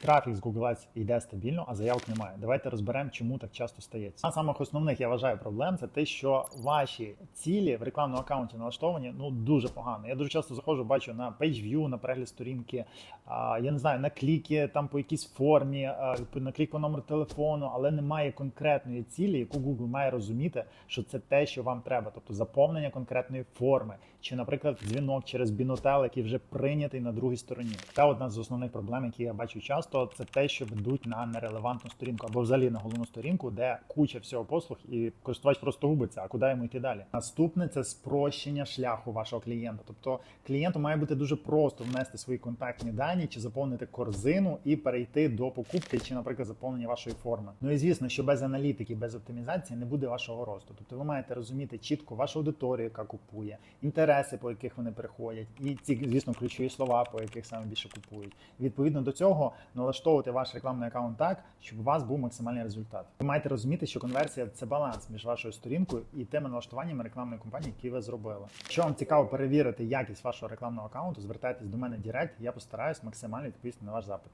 Трафік з Google Ads йде стабільно, а заявок немає. Давайте розберемо, чому так часто стається. Одна з самих основних я вважаю проблем це те, що ваші цілі в рекламному аккаунті налаштовані ну дуже погано. Я дуже часто заходжу, бачу на PageView, на перегляд сторінки, а, я не знаю, на кліки там по якійсь формі, а, на клік по номеру телефону, але немає конкретної цілі, яку Google має розуміти, що це те, що вам треба, тобто заповнення конкретної форми, чи, наприклад, дзвінок через бінотел, який вже прийнятий на другій стороні. Та одна з основних проблем, які я бачу часто, це те, що ведуть на нерелевантну сторінку або взагалі на головну сторінку, де куча всього послуг, і користувач просто губиться. А куди йому йти далі? Наступне це спрощення шляху вашого клієнта. Тобто клієнту має бути дуже просто внести свої контактні дані чи заповнити корзину і перейти до покупки, чи, наприклад, заповнення вашої форми. Ну і звісно, що без аналітики, без оптимізації не буде вашого росту. Тобто ви маєте розуміти чітко вашу аудиторію, яка купує, інтереси, по яких вони приходять, і ці, звісно, ключові слова, по яких саме більше купують. Відповідно до цього налаштовувати ваш рекламний аккаунт так, щоб у вас був максимальний результат. Ви маєте розуміти, що конверсія це баланс між вашою сторінкою і тими налаштуваннями рекламної кампанії, які ви зробили. Якщо вам цікаво перевірити якість вашого рекламного аккаунту, звертайтесь до мене Директ, я постараюсь максимально відповісти на ваш запит.